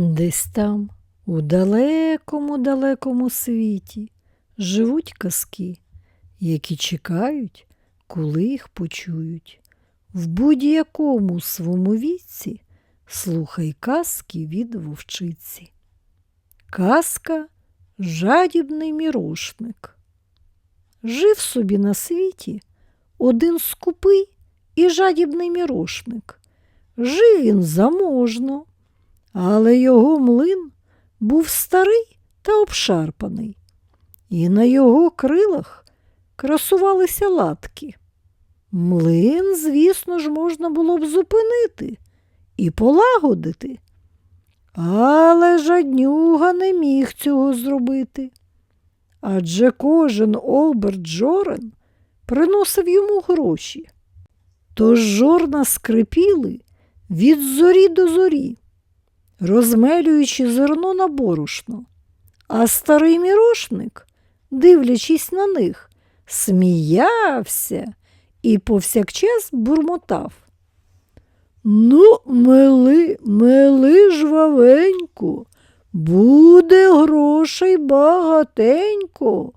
Десь там, у далекому далекому світі, живуть казки, які чекають, коли їх почують. В будь-якому своєму віці слухай казки від вовчиці. Казка жадібний мірошник. Жив собі на світі один скупий і жадібний мірошник. Жив він заможно, але його млин був старий та обшарпаний, і на його крилах красувалися латки. Млин, звісно ж, можна було б зупинити і полагодити. Але жаднюга не міг цього зробити. Адже кожен оберт жорен приносив йому гроші. Тож жорна скрипіли від зорі до зорі, розмелюючи зерно на борошно, а старий мірошник, дивлячись на них, сміявся і повсякчас бурмотав. Ну, мили, мили жвавенько, буде грошей багатенько.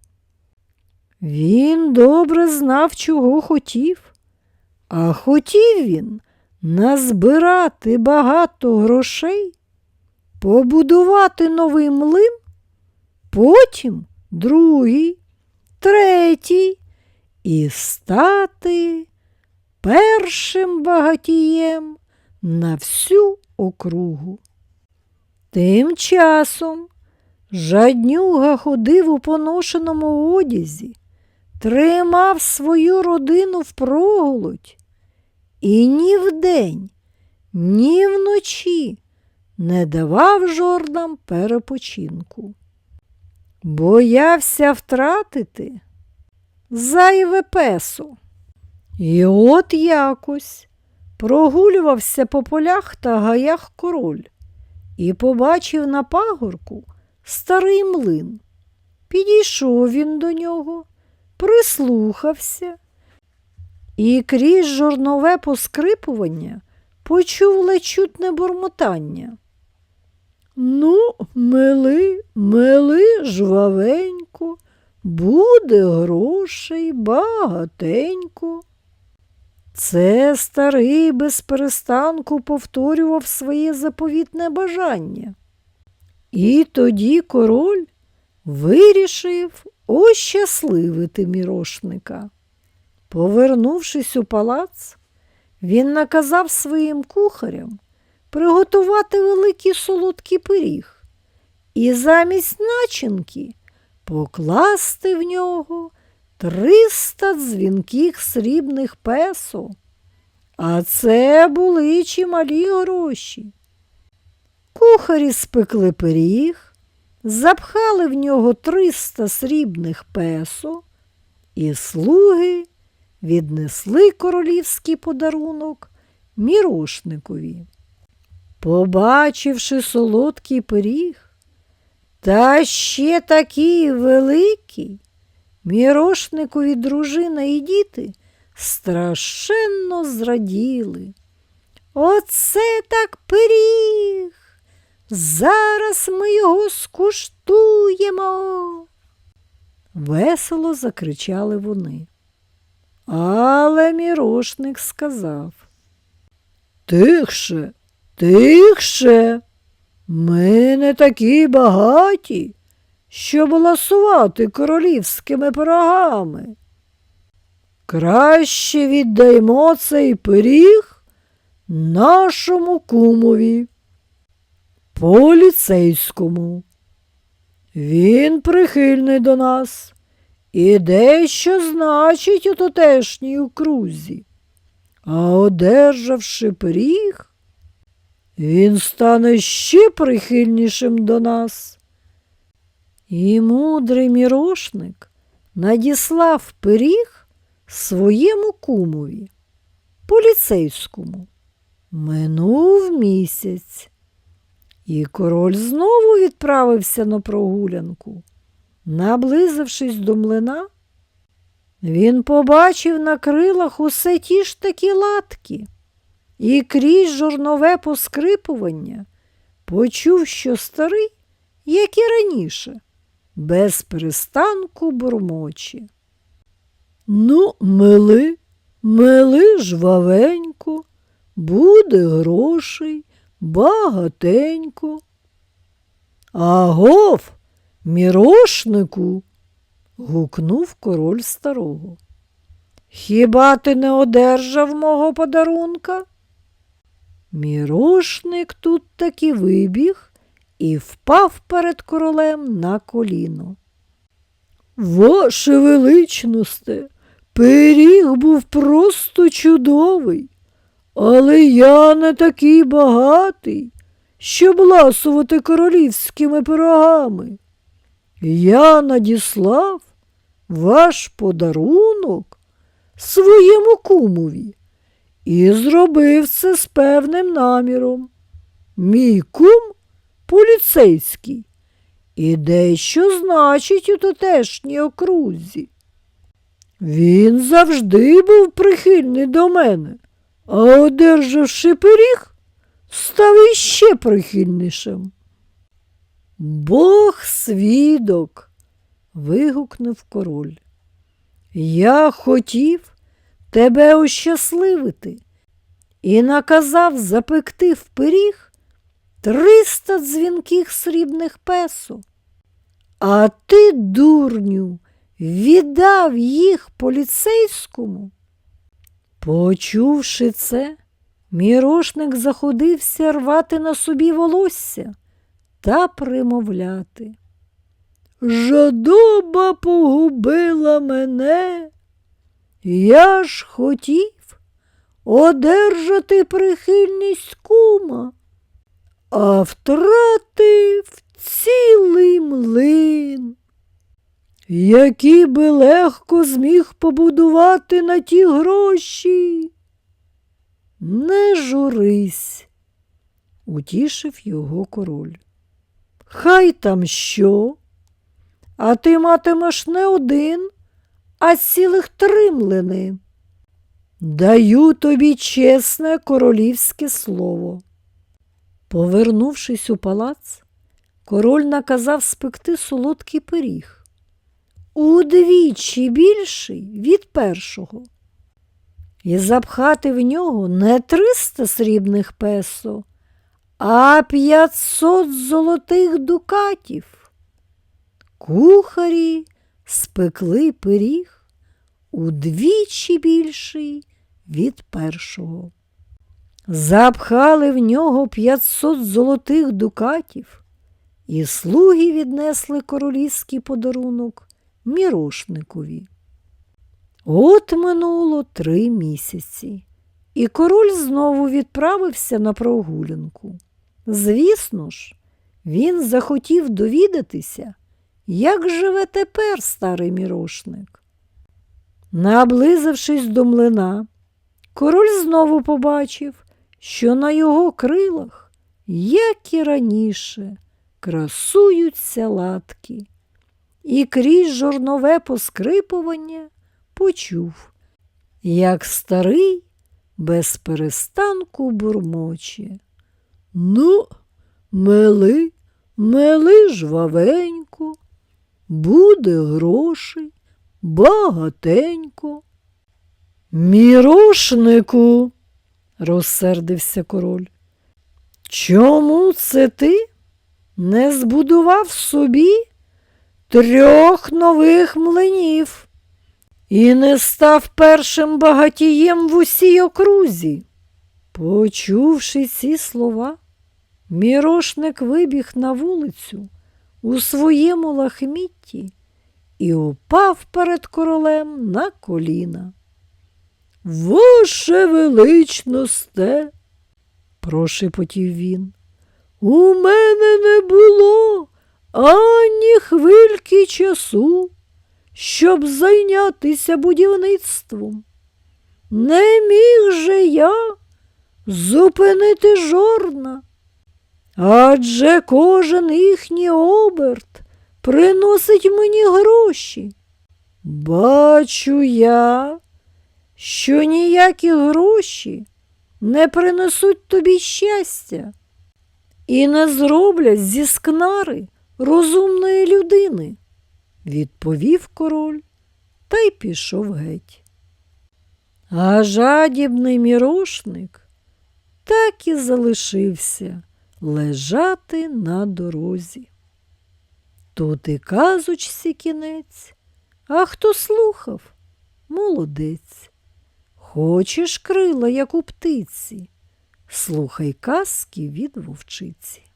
Він добре знав, чого хотів, а хотів він назбирати багато грошей, побудувати новий млин, потім другий, третій і стати першим багатієм на всю округу. Тим часом жаднюга ходив у поношеному одязі, тримав свою родину впроголодь і ні вдень, ні вночі не давав жордам перепочинку. Боявся втратити зайве песо. І от якось прогулювався по полях та гаях король і побачив на пагорку старий млин. Підійшов він до нього, прислухався і крізь жорнове поскрипування почув ледь чутне бурмотання. Ну, мили, мили жвавенько, буде грошей багатенько. Це старий без перестанку повторював своє заповітне бажання. І тоді король вирішив ощасливити мірошника. Повернувшись у палац, він наказав своїм кухарям приготувати великий солодкий пиріг і замість начинки покласти в нього триста дзвінких срібних песо. А це були чималі гроші. Кухарі спекли пиріг, запхали в нього триста срібних песо, і слуги віднесли королівський подарунок мірошникові. Побачивши солодкий пиріг, та ще такий великий, мірошникові дружина і діти страшенно зраділи. Оце так пиріг. Зараз ми його скуштуємо. Весело закричали вони. Але мірошник сказав Тихше, тихше, ми не такі багаті, щоб ласувати королівськими пирогами. Краще віддаймо цей пиріг нашому кумові, поліцейському. Він прихильний до нас і дещо значить у тутешній окрузі. А одержавши пиріг, він стане ще прихильнішим до нас. І мудрий мірошник надіслав пиріг своєму кумові, поліцейському. Минув місяць, і король знову відправився на прогулянку. Наблизившись до млина, він побачив на крилах усе ті ж такі латки, і крізь жорнове поскрипування почув, що старий, як і раніше, без перестанку бурмоче. Ну, мили, мили жвавенько, буде грошей багатенько. Агов, мірошнику, гукнув король старого. Хіба ти не одержав мого подарунка? Мірошник тут таки вибіг і впав перед королем на коліно. Ваше величносте, пиріг був просто чудовий, але я не такий багатий, щоб ласувати королівськими пирогами. Я надіслав ваш подарунок своєму кумові і зробив це з певним наміром. Мій кум поліцейський і дещо значить у тутешній окрузі. Він завжди був прихильний до мене, а одержавши пиріг, став іще прихильнішим. Бог свідок, вигукнув король. Я хотів тебе ощасливити і наказав запекти в пиріг триста дзвінких срібних песо. А ти, дурню, віддав їх поліцейському. Почувши це, мірошник заходився рвати на собі волосся та примовляти. Жадоба погубила мене. Я ж хотів одержати прихильність кума, а втратив цілий млин, який би легко зміг побудувати на ті гроші. Не журись, утішив його король. Хай там що, а ти матимеш не один, а цілих три млини. Даю тобі чесне королівське слово. Повернувшись у палац, король наказав спекти солодкий пиріг, удвічі більший від першого, і запхати в нього не триста срібних песо, а п'ятсот золотих дукатів. Кухарі спекли пиріг удвічі більший від першого. Запхали в нього п'ятсот золотих дукатів, і слуги віднесли королівський подарунок мірошникові. От минуло три місяці, і король знову відправився на прогулянку. Звісно ж, він захотів довідатися, як живе тепер старий мірошник. Наблизившись до млина, король знову побачив, що на його крилах, як і раніше, красуються латки, і крізь жорнове поскрипування почув, як старий без перестанку бурмоче. Ну, мели, мели жвавенько, буде грошей багатенько. Мірошнику, розсердився король. Чому це ти не збудував собі трьох нових млинів і не став першим багатієм в усій окрузі? Почувши ці слова, мірошник вибіг на вулицю у своєму лахмітті і упав перед королем на коліна. Ваше величносте, прошепотів він, у мене не було ані хвильки часу, щоб зайнятися будівництвом. Не міг же я зупинити жорна, адже кожен їхній оберт приносить мені гроші. Бачу я, що ніякі гроші не принесуть тобі щастя. і не зроблять зі скнари розумної людини, відповів король та й пішов геть. А жадібний мірошник так і залишився лежати на дорозі. Тут і казочці кінець, а хто слухав, молодець. Хочеш крила, як у птиці, слухай казки від вовчиці.